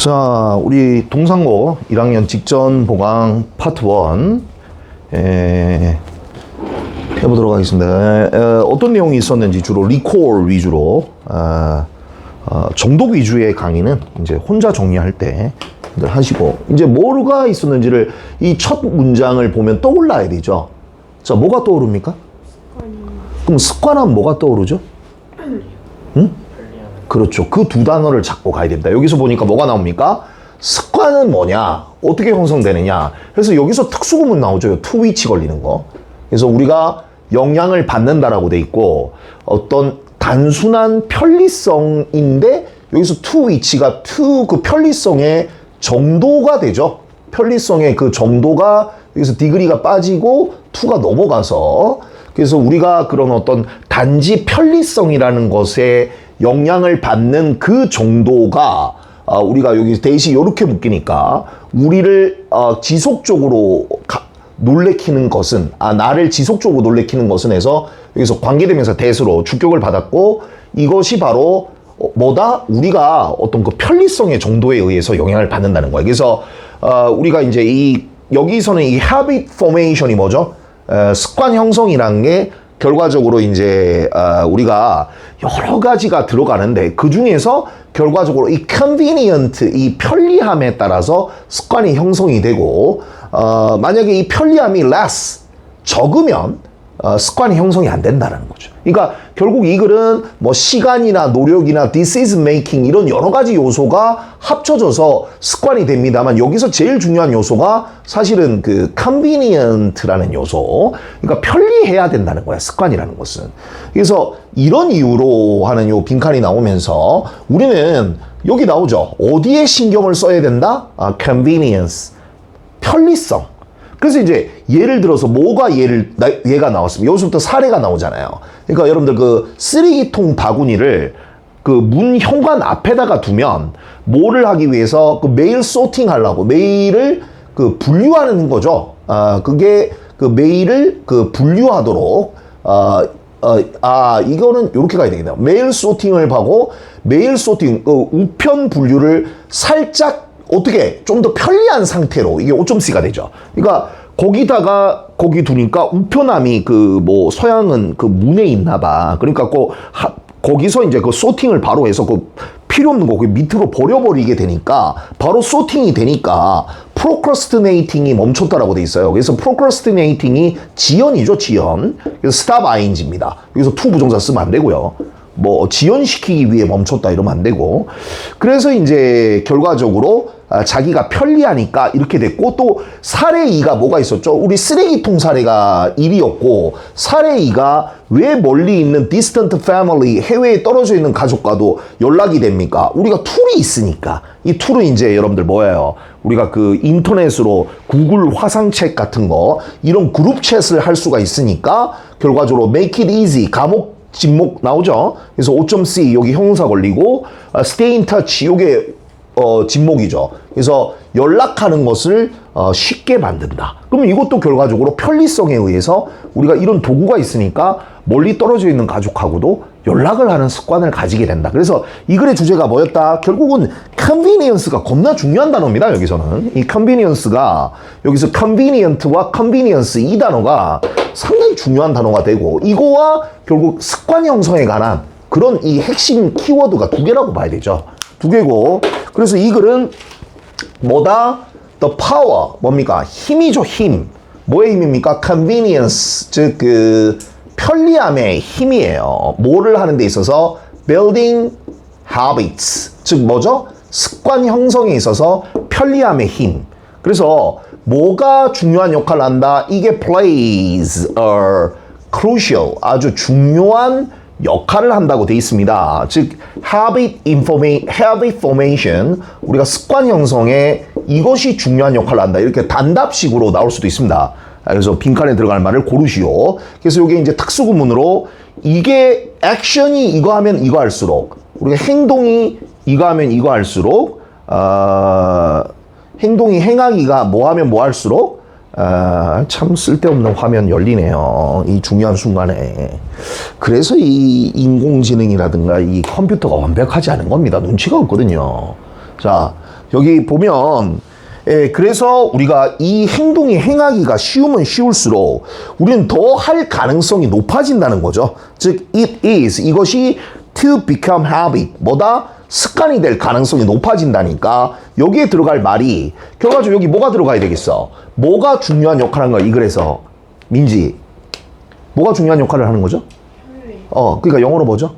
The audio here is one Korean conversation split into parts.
자, 우리 동상고 1학년 직전 보강 파트 1 에, 해보도록 하겠습니다. 에, 에, 어떤 내용이 있었는지 주로 리콜 위주로 아, 어, 정독 위주의 강의는 이제 혼자 정리할 때 하시고 이제 뭐가 있었는지를 이 첫 문장을 보면 떠올라야 되죠. 자, 뭐가 떠오릅니까? 그럼 습관하면 뭐가 떠오르죠? 그렇죠. 그 두 단어를 잡고 가야 됩니다. 여기서 보니까 뭐가 나옵니까? 습관은 뭐냐? 어떻게 형성되느냐? 그래서 여기서 특수구문 나오죠. 투 위치 걸리는 거. 그래서 우리가 영향을 받는다라고 돼 있고 어떤 단순한 편리성인데 여기서 투 위치가 투 그 편리성의 정도가 되죠. 편리성의 그 정도가 여기서 디그리가 빠지고 투가 넘어가서 그래서 우리가 그런 어떤 단지 편리성이라는 것에 영향을 받는 그 정도가 아, 우리가 여기 대시 이렇게 묶이니까 우리를 어, 지속적으로 가, 놀래키는 것은 아 나를 지속적으로 놀래키는 것은 해서 여기서 관계되면서 대수로 주격을 받았고 이것이 바로 어, 뭐다 우리가 어떤 그 편리성의 정도에 의해서 영향을 받는다는 거예요. 그래서 어, 우리가 이제 이 여기서는 이 habit formation이 뭐죠? 어, 습관 형성이라는 게 결과적으로 이제 어, 우리가 여러 가지가 들어가는데 그 중에서 결과적으로 이 convenient 이 편리함에 따라서 습관이 형성이 되고 어, 만약에 이 편리함이 less 적으면 어, 습관이 형성이 안 된다는 거죠. 그러니까 결국 이 글은 뭐 시간이나 노력이나 decision making 이런 여러 가지 요소가 합쳐져서 습관이 됩니다만 여기서 제일 중요한 요소가 사실은 그 convenient라는 요소. 그러니까 편리해야 된다는 거야, 습관이라는 것은. 그래서 이런 이유로 하는 요 빈칸이 나오면서 우리는 여기 나오죠. 어디에 신경을 써야 된다? 아, convenience. 편리성. 그래서 이제 예를 들어서 뭐가 예를 나- 예가 나왔으면 여기서부터 사례가 나오잖아요. 그러니까 여러분들 그 쓰레기통 바구니를 그 문 현관 앞에다가 두면 뭐를 하기 위해서 그 메일 소팅 하려고 메일을 그 분류하는 거죠. 아 그게 그 메일을 그 분류하도록 아 어, 아, 이거는 이렇게 가야 되겠네요. 메일 소팅을 하고, 메일 소팅, 그 우편 분류를 살짝 어떻게 좀 더 편리한 상태로 이게 5.C가 되죠. 그러니까 거기다가 거기 두니까 우편함이 그 뭐 서양은 그 문에 있나 봐. 그러니까 그 하, 거기서 이제 그 소팅을 바로 해서 그 필요 없는 거 그 밑으로 버려버리게 되니까 바로 소팅이 되니까 procrastinating이 멈췄다라고 돼 있어요. 그래서 procrastinating이 지연이죠, 지연. 그래서 stop ing입니다. 여기서 to 부정사 쓰면 안 되고요. 뭐 지연시키기 위해 멈췄다 이러면 안 되고 그래서 이제 결과적으로 아, 자기가 편리하니까 이렇게 됐고 또 사례 2가 뭐가 있었죠? 우리 쓰레기통 사례가 1이었고 사례 2가 왜 멀리 있는 distant family 해외에 떨어져 있는 가족과도 연락이 됩니까? 우리가 툴이 있으니까 이 툴은 이제 여러분들 뭐예요? 우리가 그 인터넷으로 구글 화상책 같은 거 이런 그룹 챗을 할 수가 있으니까 결과적으로 make it easy 감옥 진목 나오죠. 그래서 5.C 여기 형용사 걸리고 아, stay in touch 요게 어, 진목이죠. 그래서 연락하는 것을 어, 쉽게 만든다. 그러면 이것도 결과적으로 편리성에 의해서 우리가 이런 도구가 있으니까 멀리 떨어져 있는 가족하고도 연락을 하는 습관을 가지게 된다. 그래서 이 글의 주제가 뭐였다? 결국은 convenience가 겁나 중요한 단어입니다. 여기서는 이 convenience가 여기서 convenient와 convenience 이 단어가 상당히 중요한 단어가 되고 이거와 결국 습관 형성에 관한 그런 이 핵심 키워드가 두 개라고 봐야 되죠. 두 개고 그래서 이 글은 뭐다? The power 뭡니까? 힘이죠 힘. 뭐의 힘입니까? Convenience 즉 그 편리함의 힘이에요. 뭐를 하는 데 있어서 building habits 즉 뭐죠? 습관 형성에 있어서 편리함의 힘. 그래서 뭐가 중요한 역할을 한다? 이게 plays a crucial 아주 중요한 역할을 한다고 돼 있습니다. 즉 habit informa habit formation 우리가 습관 형성에 이것이 중요한 역할을 한다. 이렇게 단답식으로 나올 수도 있습니다. 아, 그래서 빈칸에 들어갈 말을 고르시오. 그래서 이게 이제 특수 구문으로 이게 액션이 이거 하면 이거 할수록 우리가 행동이 이거 하면 이거 할수록 어, 행동이 행하기가 뭐 하면 뭐 할수록 아, 참 쓸데없는 화면 열리네요. 이 중요한 순간에. 그래서 이 인공지능이라든가 이 컴퓨터가 완벽하지 않은 겁니다. 눈치가 없거든요. 자, 여기 보면 예, 그래서 우리가 이 행동이 행하기가 쉬우면 쉬울수록 우리는 더 할 가능성이 높아진다는 거죠. 즉, it is 이것이 to become habit 뭐다 습관이 될 가능성이 높아진다니까 여기에 들어갈 말이 결과적으로 여기 뭐가 들어가야 되겠어? 뭐가 중요한 역할을 하는 거야? 이 글에서 민지 뭐가 중요한 역할을 하는 거죠? 어, 그러니까 영어로 뭐죠?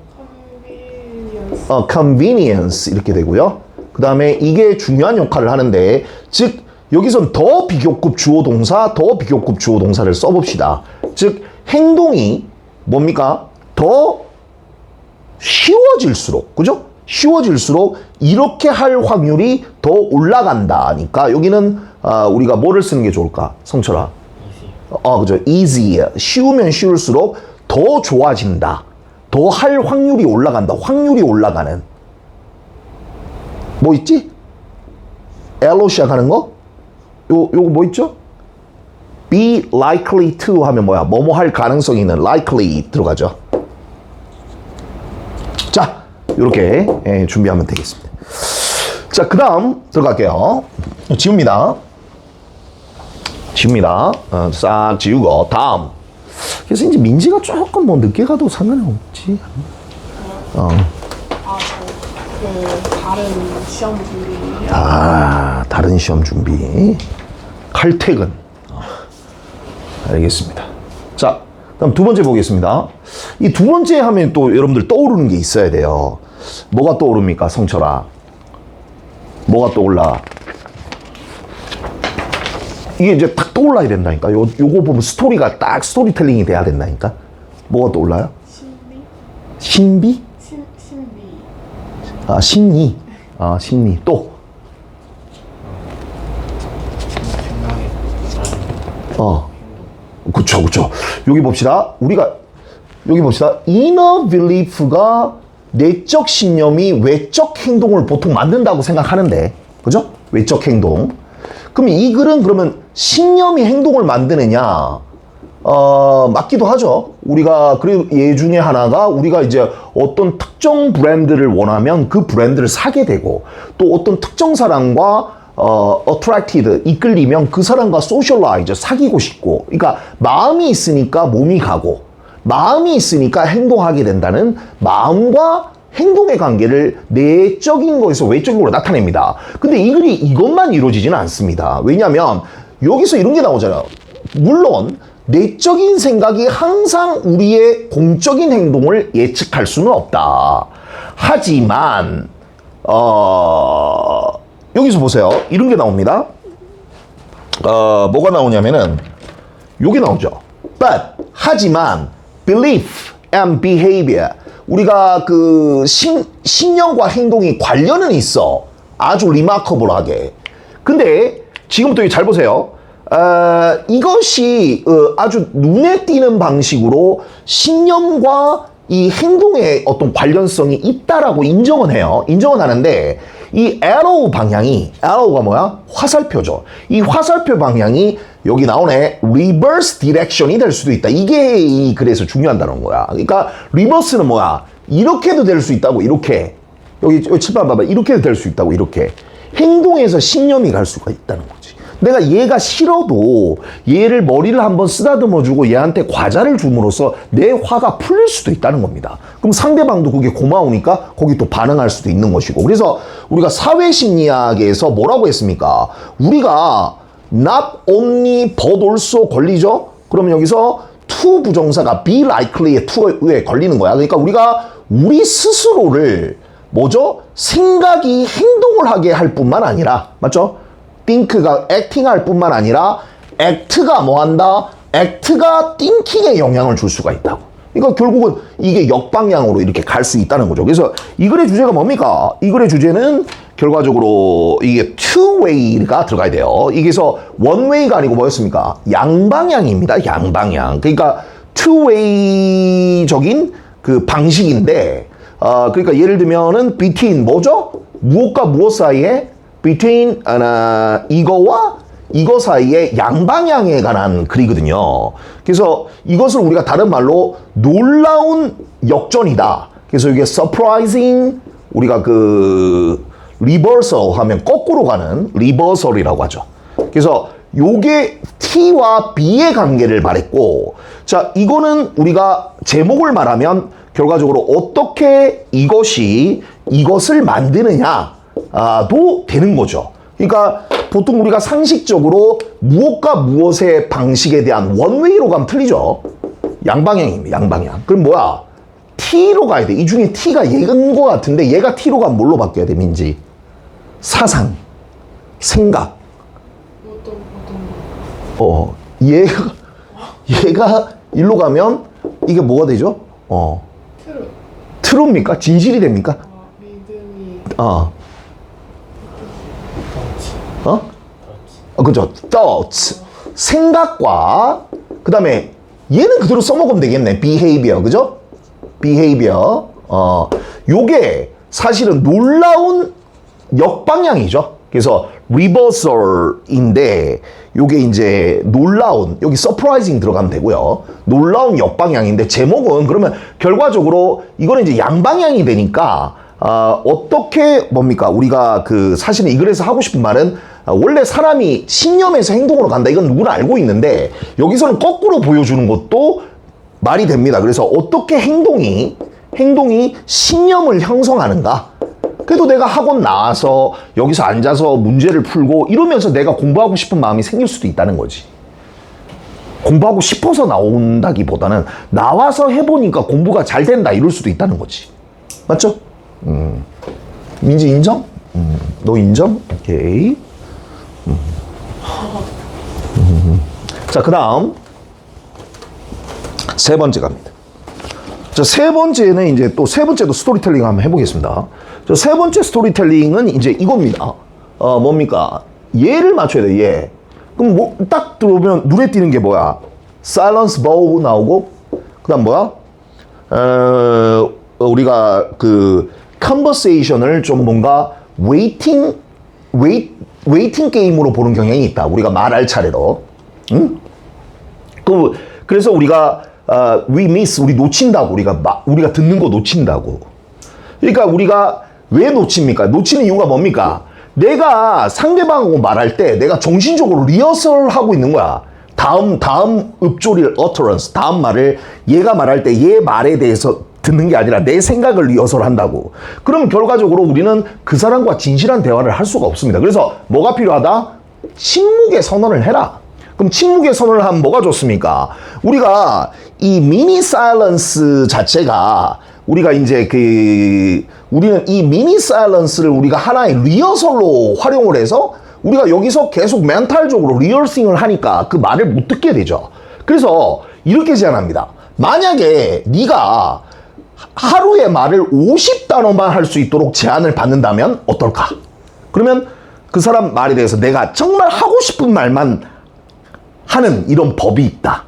어, convenience 이렇게 되고요. 그 다음에 이게 중요한 역할을 하는데, 즉, 여기선 더 비교급 주어 동사, 더 비교급 주어 동사를 써봅시다. 즉, 행동이 뭡니까? 더 쉬워질수록, 그죠? 쉬워질수록 이렇게 할 확률이 더 올라간다니까, 여기는, 아, 우리가 뭐를 쓰는 게 좋을까? 성철아. 어, 그죠. easy. 쉬우면 쉬울수록 더 좋아진다. 더 할 확률이 올라간다. 확률이 올라가는. 뭐 있지? L로 시작하는 거? 요, 요거 뭐 있죠? be likely to 하면 뭐야? 뭐뭐 할 가능성이 있는 likely 들어가죠. 자, 요렇게 예, 준비하면 되겠습니다. 자, 그 다음 들어갈게요. 지웁니다. 지웁니다. 어, 싹 지우고 다음. 그래서 이제 민지가 조금 뭐 늦게 가도 상관이 없지. 어. 아, 저그 다른 시험 준비. 아, 다른 시험 준비. 칼퇴근. 어, 알겠습니다. 자, 그럼 두 번째 보겠습니다. 이 두 번째 하면 또 여러분들 떠오르는 게 있어야 돼요. 뭐가 떠오릅니까, 성철아? 뭐가 떠올라? 이게 이제 딱 떠올라야 된다니까. 요, 요거 보면 스토리가 딱 스토리텔링이 돼야 된다니까. 뭐가 떠올라요? 신비? 신비? 신 신비. 아, 심리. 아, 심리. 또. 어. 그쵸, 그쵸. 여기 봅시다. 우리가, 여기 봅시다. inner belief가 내적 신념이 외적 행동을 보통 만든다고 생각하는데, 그죠? 외적 행동. 그럼 이 글은 그러면 신념이 행동을 만드느냐? 어, 맞기도 하죠. 우리가, 그리고 예 중에 하나가 우리가 이제 어떤 특정 브랜드를 원하면 그 브랜드를 사게 되고 또 어떤 특정 사람과 어, attracted, 이끌리면 그 사람과 socialize, 사귀고 싶고. 그러니까 마음이 있으니까 몸이 가고 마음이 있으니까 행동하게 된다는 마음과 행동의 관계를 내적인 거에서 외적인 걸로 나타냅니다. 근데 이 글이 이것만 이루어지지는 않습니다. 왜냐하면 여기서 이런 게 나오잖아요. 물론 내적인 생각이 항상 우리의 공적인 행동을 예측할 수는 없다. 하지만 어, 여기서 보세요. 이런 게 나옵니다. 어, 뭐가 나오냐면은 요게 나오죠. But 하지만 belief and behavior 우리가 그 신, 신념과 행동이 관련은 있어. 아주 리마커블하게. 근데 지금부터 잘 보세요. 어, 이것이 어, 아주 눈에 띄는 방식으로 신념과 이 행동의 어떤 관련성이 있다라고 인정은 해요. 인정은 하는데 이 arrow 방향이 arrow가 뭐야? 화살표죠. 이 화살표 방향이 여기 나오네 reverse direction이 될 수도 있다. 이게 이 글에서 중요한다는 거야. 그러니까 reverse는 뭐야? 이렇게도 될 수 있다고 이렇게 여기, 칠판 봐봐 이렇게도 될 수 있다고 이렇게 행동에서 신념이 갈 수가 있다는 거지. 내가 얘가 싫어도 얘를 머리를 한번 쓰다듬어 주고 얘한테 과자를 줌으로써 내 화가 풀릴 수도 있다는 겁니다. 그럼 상대방도 그게 고마우니까 거기 또 반응할 수도 있는 것이고. 그래서 우리가 사회 심리학에서 뭐라고 했습니까? 우리가 not only but also 걸리죠? 그러면 여기서 to 부정사가 be likely의 to에 걸리는 거야. 그러니까 우리가 우리 스스로를 뭐죠? 생각이 행동을 하게 할 뿐만 아니라 맞죠? Think가 acting 할 뿐만 아니라 act가 뭐 한다? act가 thinking에 영향을 줄 수가 있다고. 그러니까 결국은 이게 역방향으로 이렇게 갈 수 있다는 거죠. 그래서 이 글의 주제가 뭡니까? 이 글의 주제는 결과적으로 이게 way가 들어가야 돼요. 이게서 way가 아니고 뭐였습니까? 양방향입니다. 양방향. 그러니까 way적인 그 방식인데 어, 그러니까 예를 들면은 between 뭐죠? 무엇과 무엇 사이에 between 아, 이거와 이거 사이에 양방향에 관한 글이거든요. 그래서 이것을 우리가 다른 말로 놀라운 역전이다. 그래서 이게 surprising 우리가 그 리버설 하면 거꾸로 가는 리버설이라고 하죠. 그래서 요게 T와 B의 관계를 말했고, 자, 이거는 우리가 제목을 말하면 결과적으로 어떻게 이것이 이것을 만드느냐 도 되는 거죠. 그러니까 보통 우리가 상식적으로 무엇과 무엇의 방식에 대한 원웨이로 가면 틀리죠. 양방향입니다. 양방향. 그럼 뭐야? T로 가야 돼. 이 중에 T가 얘인 것 같은데 얘가 T로 가면 뭘로 바뀌어야 돼, 민지? 사상, 생각. 어, 얘가, 얘가 일로 가면 이게 뭐가 되죠? 어, 트루. 트루입니까? 진실이 됩니까? 아 믿음이 어. 어? 어, 그죠. thoughts. 생각과, 그 다음에 얘는 그대로 써먹으면 되겠네. behavior. 그죠? behavior. 어, 요게 사실은 놀라운 역방향이죠. 그래서 reversal인데 요게 이제 놀라운 여기 surprising 들어가면 되고요. 놀라운 역방향인데 제목은 그러면 결과적으로 이거는 이제 양방향이 되니까 아, 어떻게 뭡니까 우리가 그 사실은 이 글에서 하고 싶은 말은 아, 원래 사람이 신념에서 행동으로 간다 이건 누구나 알고 있는데 여기서는 거꾸로 보여주는 것도 말이 됩니다. 그래서 어떻게 행동이 행동이 신념을 형성하는가? 그래도 내가 학원 나와서 여기서 앉아서 문제를 풀고 이러면서 내가 공부하고 싶은 마음이 생길 수도 있다는 거지. 공부하고 싶어서 나온다기보다는 나와서 해보니까 공부가 잘 된다 이럴 수도 있다는 거지. 맞죠? 음. 민지 인정? 음. 너 인정? 오케이. 자, 그 다음. 세 번째 갑니다. 자, 세 번째는 이제 또 세 번째도 스토리텔링 한번 해보겠습니다. 자, 세 번째 스토리텔링은 이제 이겁니다. 어, 뭡니까? 얘를 맞춰야 돼, 얘. 그럼 뭐, 딱 들어오면 눈에 띄는 게 뭐야? silence bow 나오고, 그 다음 뭐야? 어, 우리가 그 conversation을 좀 뭔가 waiting 게임으로 보는 경향이 있다. 우리가 말할 차례로. 응? 그 그래서 우리가 어, we miss 우리 놓친다고 우리가 마, 우리가 듣는 거 놓친다고. 그러니까 우리가 왜 놓칩니까? 놓치는 이유가 뭡니까? 내가 상대방하고 말할 때 내가 정신적으로 리허설 하고 있는 거야. 다음 다음 읍조리 utterance 다음 말을 얘가 말할 때 얘 말에 대해서 듣는 게 아니라 내 생각을 리허설 한다고. 그럼 결과적으로 우리는 그 사람과 진실한 대화를 할 수가 없습니다. 그래서 뭐가 필요하다? 침묵의 선언을 해라. 그럼 침묵의 선언을 하면 뭐가 좋습니까? 우리가 이 미니 사일런스 자체가 우리가 이제 그 우리는 이 미니 사일런스를 우리가 하나의 리허설로 활용을 해서 우리가 여기서 계속 멘탈적으로 리허싱을 하니까 그 말을 못 듣게 되죠. 그래서 이렇게 제안합니다. 만약에 네가 하루에 말을 50단어만 할 수 있도록 제안을 받는다면 어떨까? 그러면 그 사람 말에 대해서 내가 정말 하고 싶은 말만 하는 이런 법이 있다.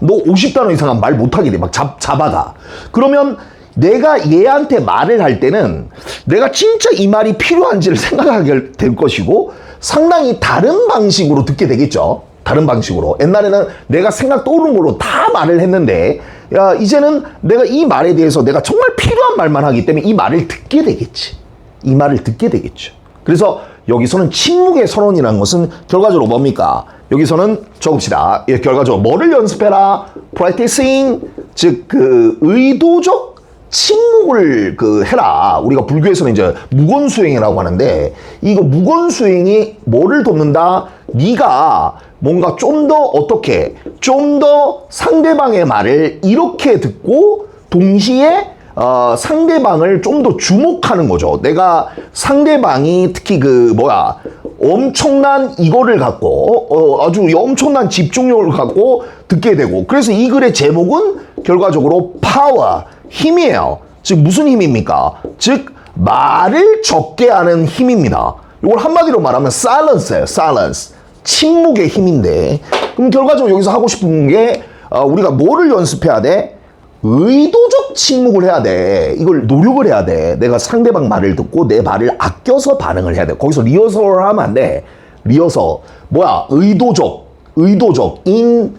너 50단어 이상은 말 못하게 돼. 막 잡, 잡아가. 그러면 내가 얘한테 말을 할 때는 내가 진짜 이 말이 필요한지를 생각하게 될 것이고 상당히 다른 방식으로 듣게 되겠죠. 다른 방식으로. 옛날에는 내가 생각 떠오르는 걸로 다 말을 했는데, 야, 이제는 내가 이 말에 대해서 내가 정말 필요한 말만 하기 때문에 이 말을 듣게 되겠지. 이 말을 듣게 되겠죠. 그래서 여기서는 침묵의 선언이라는 것은 결과적으로 뭡니까? 여기서는 적읍시다. 예, 결과적으로 뭐를 연습해라? practicing, 즉, 그, 의도적 침묵을 그 해라. 우리가 불교에서는 이제 무건 수행이라고 하는데 이거 무건 수행이 뭐를 돕는다? 네가 뭔가 좀 더 어떻게 좀 더 상대방의 말을 이렇게 듣고 동시에 어, 상대방을 좀 더 주목하는 거죠. 내가 상대방이 특히 그 뭐야 엄청난 이거를 갖고 어, 아주 엄청난 집중력을 갖고 듣게 되고 그래서 이 글의 제목은 결과적으로 파워 힘이에요. 즉 무슨 힘입니까? 즉 말을 적게 하는 힘입니다. 이걸 한마디로 말하면 silence예요. silence. 침묵의 힘인데 그럼 결과적으로 여기서 하고 싶은 게 어, 우리가 뭐를 연습해야 돼? 의도적 침묵을 해야 돼. 이걸 노력을 해야 돼. 내가 상대방 말을 듣고 내 말을 아껴서 반응을 해야 돼. 거기서 리허설을 하면 안 돼. 리허설. 뭐야? 의도적. 의도적. 인,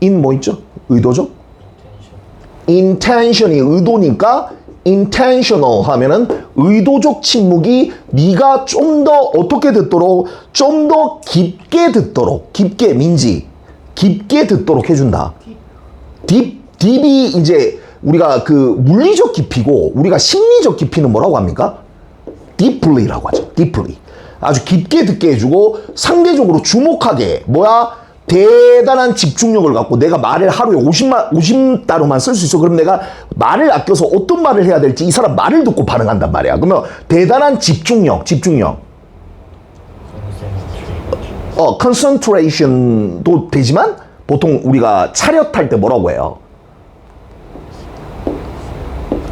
인 뭐 있죠? 의도적? intention이 의도니까 intentional 하면은 의도적 침묵이 네가 좀 더 어떻게 듣도록 좀 더 깊게 듣도록 깊게 민지 깊게 듣도록 해준다. 딥 딥이 이제 우리가 그 물리적 깊이고 우리가 심리적 깊이는 뭐라고 합니까? deeply라고 하죠. deeply. 아주 깊게 듣게 해주고 상대적으로 주목하게 뭐야 대단한 집중력을 갖고 내가 말을 하루에 50만 50단어만 쓸 수 있어. 그럼 내가 말을 아껴서 어떤 말을 해야 될지 이 사람 말을 듣고 반응한단 말이야. 그러면 대단한 집중력, 집중력. 어, concentration도 되지만 보통 우리가 차렷할 때 뭐라고 해요?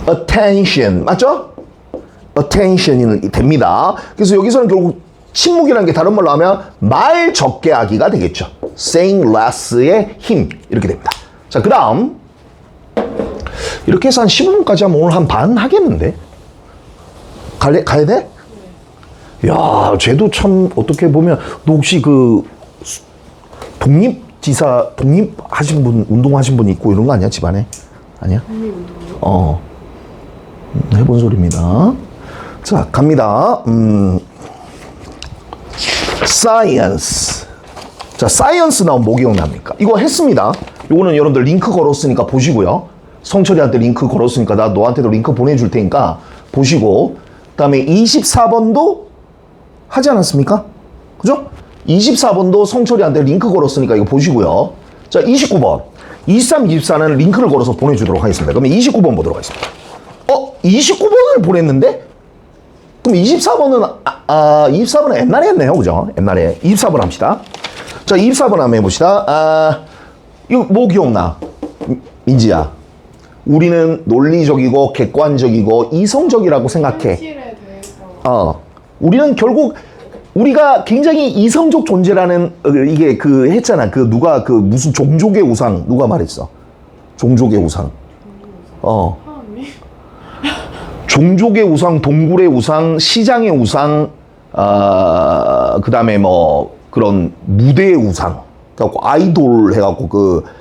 attention 맞죠? attention이 됩니다. 그래서 여기서는 결국 침묵이라는 게 다른 말로 하면 말 적게 하기가 되겠죠. saying less의 힘 이렇게 됩니다. 자, 그 다음 이렇게 해서 한 15분까지 하면 오늘 한 반 하겠는데? 갈래, 가야 돼? 야, 쟤도 참 어떻게 보면 너 혹시 그 수- 독립지사 독립하신 분 운동하신 분 있고 이런 거 아니야 집안에? 아니야? 어 음, 해본 소리입니다. 자 갑니다. 음, science. 자 science 나온 뭐 기억납니까? 이거 했습니다. 요거는 여러분들 링크 걸었으니까 보시고요. 성철이한테 링크 걸었으니까 나 너한테도 링크 보내줄 테니까 보시고 그다음에 24번도 하지 않았습니까? 그죠? 24번도 성철이한테 링크 걸었으니까 이거 보시고요. 자, 29번. 23, 24는 링크를 걸어서 보내주도록 하겠습니다. 그러면 29번 보도록 하겠습니다. 어? 29번을 보냈는데? 그럼 24번은, 아, 아 24번은 옛날에 했네요. 그죠? 옛날에. 24번 합시다. 자, 24번 한번 해봅시다. 아, 이거 뭐 기억나? 민- 민지야. 우리는 논리적이고 객관적이고 이성적이라고 생각해. 어, 우리는 결국 우리가 굉장히 이성적 존재라는 어, 이게 그 했잖아. 그 누가 그 무슨 종족의 우상 누가 말했어? 종족의 우상. 어, 종족의 우상, 동굴의 우상, 시장의 우상, 아 그다음에 뭐 그런 무대의 우상. 그래갖고 아이돌 해갖고 그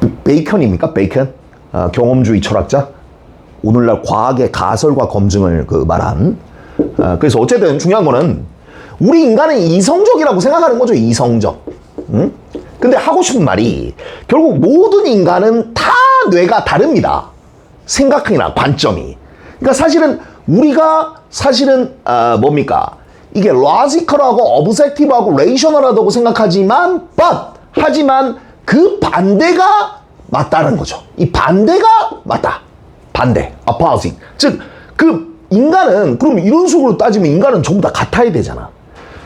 그 베이컨입니까? 베이컨? 아, 경험주의 철학자? 오늘날 과학의 가설과 검증을 그 말한. 아, 그래서 어쨌든 중요한 거는 우리 인간은 이성적이라고 생각하는 거죠. 이성적. 응? 근데 하고 싶은 말이 결국 모든 인간은 다 뇌가 다릅니다. 생각이나 관점이. 그러니까 사실은 우리가 사실은 아, 뭡니까? 이게 로지컬하고 어브젝티브하고 레이셔널하다고 생각하지만 but 하지만 그 반대가 맞다는 거죠. 이 반대가 맞다. 반대. opposite. 즉 그 인간은 그럼 이런 식으로 따지면 인간은 전부 다 같아야 되잖아.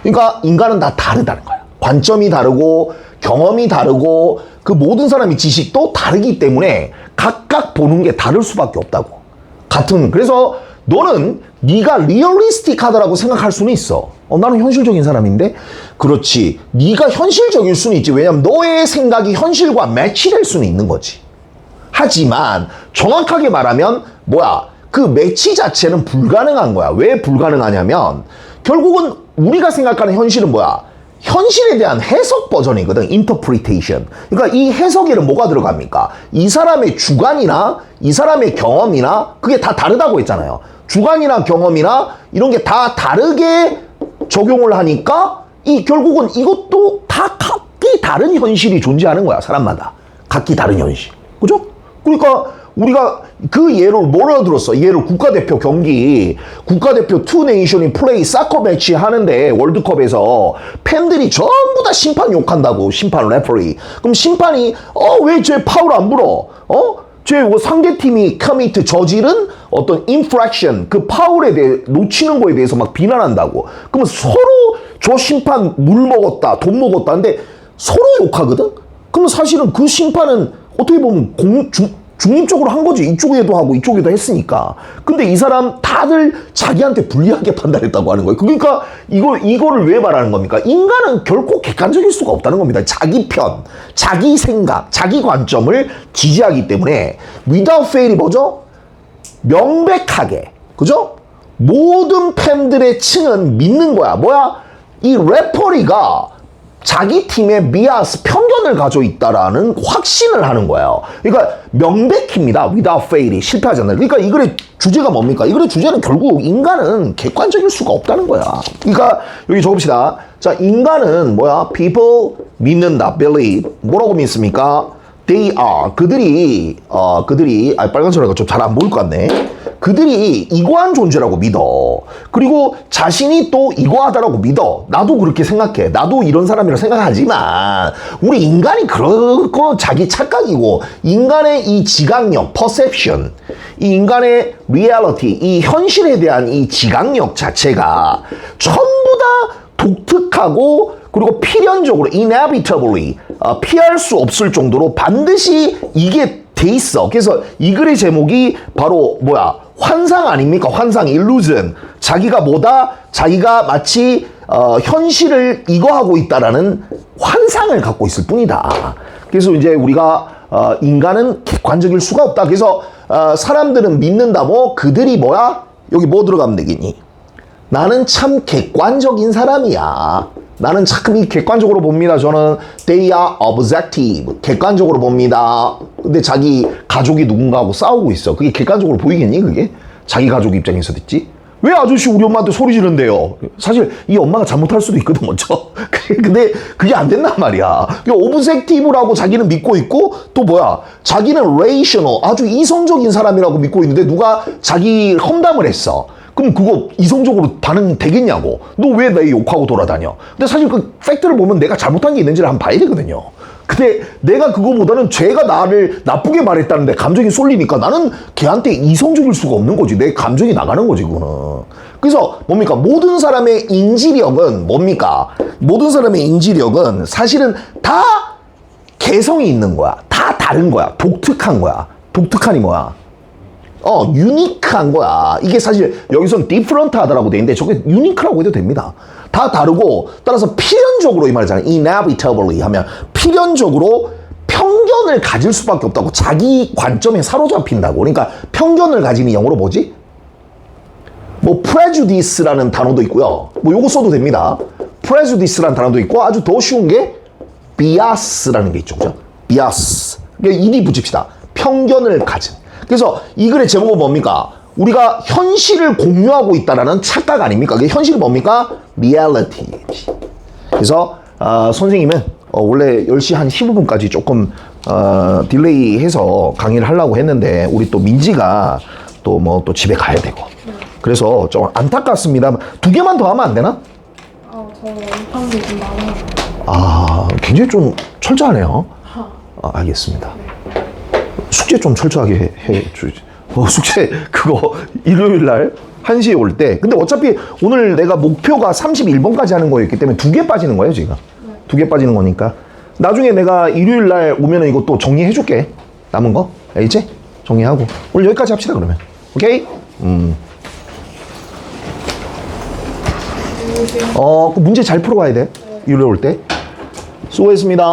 그러니까 인간은 다 다르다는 거야. 관점이 다르고 경험이 다르고 그 모든 사람의 지식도 다르기 때문에 각각 보는 게 다를 수밖에 없다고. 같은 그래서 너는 네가 리얼리스틱하다라고 생각할 수는 있어. 어, 나는 현실적인 사람인데 그렇지. 네가 현실적일 수는 있지. 왜냐면 너의 생각이 현실과 매치될 수는 있는 거지. 하지만 정확하게 말하면 뭐야 그 매치 자체는 불가능한 거야 왜 불가능하냐면 결국은 우리가 생각하는 현실은 뭐야 현실에 대한 해석 버전이거든 interpretation. 그러니까 이 해석에는 뭐가 들어갑니까? 이 사람의 주관이나 이 사람의 경험이나 그게 다 다르다고 했잖아요. 주관이나 경험이나 이런 게 다 다르게 적용을 하니까 이 결국은 이것도 다 각기 다른 현실이 존재하는 거야 사람마다. 각기 다른 현실. 그죠? 그러니까 우리가 그 예를 뭐라 들었어? 예를 국가대표 경기, 국가대표 투 네이션이 플레이 사커 매치 하는데 월드컵에서 팬들이 전부 다 심판 욕한다고 심판 레퍼리. 그럼 심판이 어 왜 쟤 파울 안 불어? 어? 쟤 상대 팀이 커미트 저지른 어떤 인프랙션 그 파울에 대해 놓치는 거에 대해서 막 비난한다고. 그러면 서로 저 심판 물 먹었다, 돈 먹었다. 근데 서로 욕하거든. 그럼 사실은 그 심판은 어떻게 보면 공, 중, 중립적으로 한 거지. 이쪽에도 하고 이쪽에도 했으니까. 근데 이 사람 다들 자기한테 불리하게 판단했다고 하는 거예요. 그러니까 이걸, 이거를 왜 말하는 겁니까? 인간은 결코 객관적일 수가 없다는 겁니다. 자기 편, 자기 생각, 자기 관점을 지지하기 때문에 without fail이 뭐죠? 명백하게. 그죠? 모든 팬들의 층은 믿는 거야. 뭐야? 이 레퍼리가 자기 팀의 비아스 편견을 가지고 있다라는 확신을 하는 거예요. 그러니까 명백입니다. without fail이 실패하잖아요. 그러니까 이 글의 주제가 뭡니까? 이 글의 주제는 결국 인간은 객관적일 수가 없다는 거야. 그러니까 여기 적읍시다. 자, 인간은 뭐야? people 믿는다, believe. 뭐라고 믿습니까? They are 그들이 어 그들이 아 빨간 소리가 좀잘 안 보일 것 같네. 그들이 이거한 존재라고 믿어. 그리고 자신이 또 이거하다라고 믿어. 나도 그렇게 생각해. 나도 이런 사람이라고 생각하지만 우리 인간이 그렇고 자기 착각이고 인간의 이 지각력, perception, 이 인간의 reality, 이 현실에 대한 이 지각력 자체가 전부 다 독특하고 그리고 필연적으로 inevitably 어, 피할 수 없을 정도로 반드시 이게 돼 있어. 그래서 이 글의 제목이 바로 뭐야? 환상 아닙니까? 환상 illusion. 자기가 뭐다? 자기가 마치 어, 현실을 이거 하고 있다라는 환상을 갖고 있을 뿐이다. 그래서 이제 우리가 어, 인간은 객관적일 수가 없다. 그래서 어, 사람들은 믿는다. 뭐 그들이 뭐야? 여기 뭐 들어가면 되겠니? 나는 참 객관적인 사람이야. 나는 참 이 객관적으로 봅니다. 저는 they are objective. 객관적으로 봅니다. 근데 자기 가족이 누군가하고 싸우고 있어. 그게 객관적으로 보이겠니? 그게? 자기 가족 입장에서 듣지? 왜 아저씨 우리 엄마한테 소리 지른대요? 사실 이 엄마가 잘못할 수도 있거든 먼저. 근데 그게 안 된단 말이야. 오브젝티브라고 자기는 믿고 있고 또 뭐야? 자기는 레이셔널 아주 이성적인 사람이라고 믿고 있는데 누가 자기 험담을 했어. 그럼 그거 이성적으로 반응 되겠냐고. 너 왜 내 욕하고 돌아다녀? 근데 사실 그 팩트를 보면 내가 잘못한 게 있는지를 한번 봐야 되거든요. 근데 내가 그거보다는 쟤가 나를 나쁘게 말했다는데 감정이 쏠리니까 나는 걔한테 이성적일 수가 없는 거지. 내 감정이 나가는 거지, 그거는. 그래서 뭡니까? 모든 사람의 인지력은 뭡니까? 모든 사람의 인지력은 사실은 다 개성이 있는 거야. 다 다른 거야. 독특한 거야. 독특하니 뭐야? 어, 유니크한 거야. 이게 사실 여기선 디프런트 하다라고 돼 있는데 저게 유니크라고 해도 됩니다. 다 다르고 따라서 필연적으로 이 말이잖아요. inevitably 하면 필연적으로 편견을 가질 수밖에 없다고 자기 관점에 사로잡힌다고. 그러니까 편견을 가지는 영어로 뭐지? 뭐 prejudice라는 단어도 있고요. 뭐 요거 써도 됩니다. prejudice라는 단어도 있고 아주 더 쉬운 게 bias라는 게 있죠. 그죠? bias. 그러니까 이리 붙입시다. 편견을 가진. 그래서 이 글의 제목은 뭡니까? 우리가 현실을 공유하고 있다라는 착각 아닙니까? 그게 현실이 뭡니까? reality. 그래서 어, 선생님은 어, 원래 10시 한 15분까지 조금 어, 딜레이 해서 강의를 하려고 했는데 우리 또 민지가 또 뭐또 집에 가야 되고 그래서 좀 안타깝습니다. 두 개만 더 하면 안 되나? 아, 저 원판도 좀 많아요. 아, 굉장히 좀 철저하네요. 아, 알겠습니다. 숙제 좀 철저하게 해, 해 주지. 어, 숙제 그거 일요일 날 1시에 올 때. 근데 어차피 오늘 내가 목표가 31번까지 하는 거였기 때문에 두 개 빠지는 거예요, 지금. 두 개 빠지는 거니까. 나중에 내가 일요일 날 오면은 또 정리해 줄게. 남은 거. 알겠지? 정리하고. 오늘 여기까지 합시다, 그러면. 오케이? 음. 어, 그 문제 잘 풀어 가야 돼. 일요일 올 때. 수고했습니다.